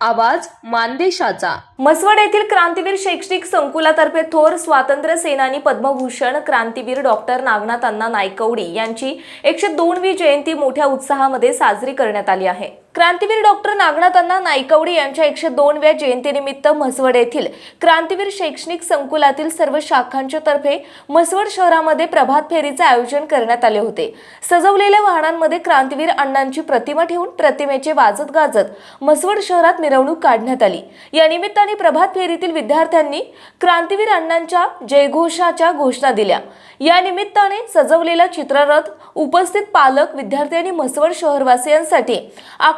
आवाज मानदेशाचा. मसवड येथील क्रांतीवीर शैक्षणिक संकुलातर्फे थोर स्वातंत्र्य सेनानी पद्मभूषण क्रांतीवीर डॉक्टर नागनाथ अण्णा नायकवडी यांची एकशे दोनवी जयंती मोठ्या उत्साहामध्ये साजरी करण्यात आली आहे. क्रांतीवीर डॉक्टर नागनाथांना अण्णा नायकवडी यांच्या एकशे दोनव्या जयंतीनिमित्त म्हसवड येथील क्रांतीवीर शैक्षणिक संकुलातील सर्व शाखांच्या तर्फे म्हसवड शहरामध्ये प्रभात फेरीचे आयोजन करण्यात आले होते. सजवलेल्या वाहनांमध्ये क्रांतीवीर अण्णांची प्रतिमा ठेवून प्रतिमेचे वाजत गाजत म्हसवड शहरात मिरवणूक काढण्यात आली. या निमित्ताने प्रभात फेरीतील विद्यार्थ्यांनी क्रांतीवीर अण्णांच्या जयघोषाच्या घोषणा दिल्या. या निमित्ताने सजवलेला चित्ररथ उपस्थित पालक विद्यार्थी आणि म्हसवड शहरवासियांसाठी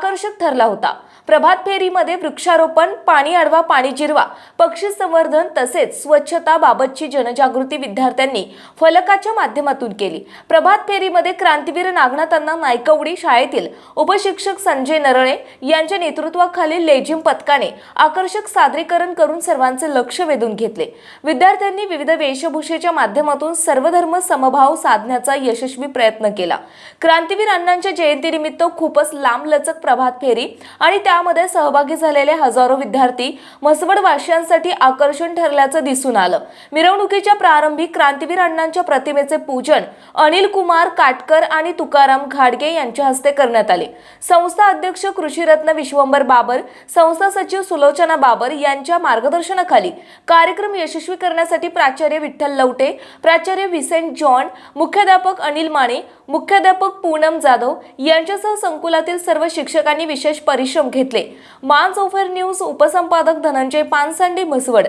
आकर्षक ठरला होता. प्रभात फेरीमध्ये वृक्षारोपण पाणी अडवा पाणी जिरवा पक्षी संवर्धन तसेच स्वच्छता बाबतची जनजागृती विद्यार्थ्यांनी फलकाच्या माध्यमातून केली. प्रभात फेरीमध्ये क्रांतीवीर नागनाथांना नायकवडी शाळेतील उपशिक्षक संजय नरळे यांच्या नेतृत्वाखालील लेझिम पथकाने आकर्षक सादरीकरण करून सर्वांचे लक्ष वेधून घेतले. विद्यार्थ्यांनी विविध वेशभूषेच्या माध्यमातून सर्वधर्म समभाव साधण्याचा यशस्वी प्रयत्न केला. क्रांतीवीर अण्णांच्या जयंतीनिमित्त खूपच लांबलचक प्रभात फेरी आणि त्यामध्ये सहभागी झालेले हजारो विद्यार्थी म्हसवडवासियांसाठी आकर्षण ठरल्याचं दिसून आलं. मिरवणुकीच्या प्रारंभी क्रांतीवीर अण्णांच्या प्रतिमेचे पूजन अनिल कुमार काटकर आणि तुकाराम घाडगे यांच्या हस्ते करण्यात आले. संस्था अध्यक्ष कृषीरत्न विश्वंभर बाबर संस्था सचिव सुलोचना बाबर यांच्या मार्गदर्शनाखाली कार्यक्रम यशस्वी करण्यासाठी प्राचार्य विठ्ठल लवटे प्राचार्य विसेंट जॉन मुख्याध्यापक अनिल माने मुख्याध्यापक पूनम जाधव यांच्यासह संकुलातील सर्व शिक्षक शिक्षकांनी विशेष परिश्रम घेतले. मान्स ओफर न्यूज उपसंपादक धनंजय पानसांडे म्हसवड.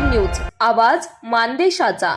न्यूज आवाज मानदेशाचा.